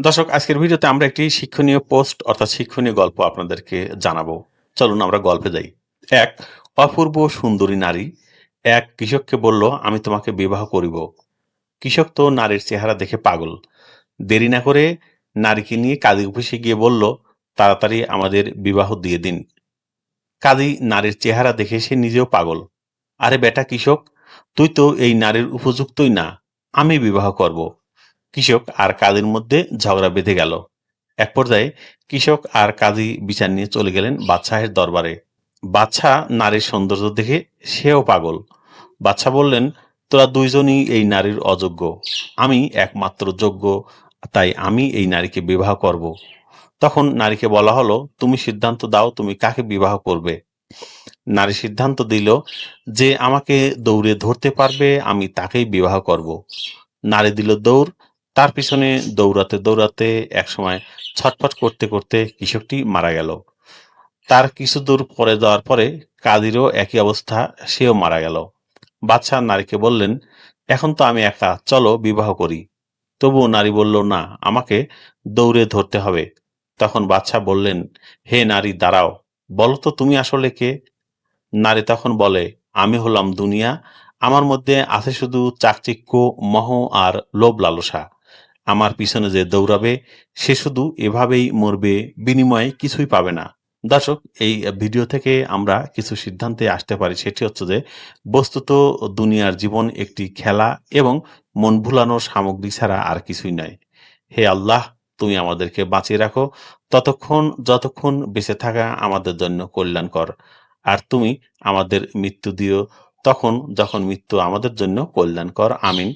দর্শক, আজকের ভিডিওতে আমরা একটি শিক্ষণীয় পোস্ট, অর্থাৎ শিক্ষণীয় গল্প আপনাদেরকে জানাব। চলুন আমরা গল্পে যাই। এক, অপূর্ব সুন্দরী নারী। এক, কৃষককে বলল, আমি তোমাকে বিবাহ করিব। কৃষক তো নারীর চেহারা দেখে পাগল। দেরি না করে নারীকে নিয়ে কাজী অফিসে গিয়ে বলল, তাড়াতাড়ি আমাদের বিবাহ দিয়ে দিন। কাজী নারীর চেহারা দেখে সে নিজেও পাগল। আরে বেটা কৃষক, তুই তো এই নারীর উপযুক্তই না। আমি বিবাহ করব। কৃষক আর কাজীর মধ্যে ঝগড়া বেঁধে গেল। এক পর্যায়ে কৃষক আর কাজী বিচার নিয়ে চলে গেলেন বাদশাহের দরবারে। বাদশাহ নারীর সৌন্দর্য দেখে সেও পাগল। বাদশাহ বললেন, তোরা দুইজনই এই নারীর অযোগ্য। আমি একমাত্র যোগ্য, তাই আমি এই নারীকে বিবাহ করব। তখন নারীকে বলা হলো, তুমি সিদ্ধান্ত দাও, তুমি কাকে বিবাহ করবে? নারী সিদ্ধান্ত দিল যে, আমাকে দৌড়ে ধরতে পারবে, আমি তাকেই বিবাহ করব। নারী দিল দৌড় তার পিছনে দৌড়াতে দৌড়াতে একসময় ছটফট করতে করতে কৃষকটি মারা গেল। তার কিছু দূর পরে যাওয়ার পরে কাদিরও একই অবস্থা, সেও মারা গেল। বাচ্চা নারীকে বললেন, এখন তো আমি একা, চলো বিবাহ করি। তবুও নারী বলল, না, আমাকে দৌড়ে ধরতে হবে। তখন বাচ্চা বললেন, হে নারী, দাঁড়াও। বলো তো তুমি আসলে কে? নারী তখন বলে, আমি হলাম দুনিয়া আমার মধ্যে আছে শুধু চাকচিক্য, মহ আর লোভ লালসা। আমার পিছনে যে দৌড়াবে, সে শুধু এভাবেই মরবে, বিনিময়ে কিছুই পাবে না। দর্শক, এই ভিডিও থেকে আমরা কিছু সিদ্ধান্তে আসতে পারি। সেটি হচ্ছে যে, বস্তুত দুনিয়ার জীবন একটি খেলা এবং মন ভুলানোর সামগ্রী ছাড়া আর কিছুই নয়। হে আল্লাহ, তুমি আমাদেরকে বাঁচিয়ে রাখো। ততক্ষণ, যতক্ষণ বেঁচে থাকা আমাদের জন্য কল্যাণকর। আর তুমি আমাদের মৃত্যু দিও। তখন যখন মৃত্যু আমাদের জন্য কল্যাণকর আমিন।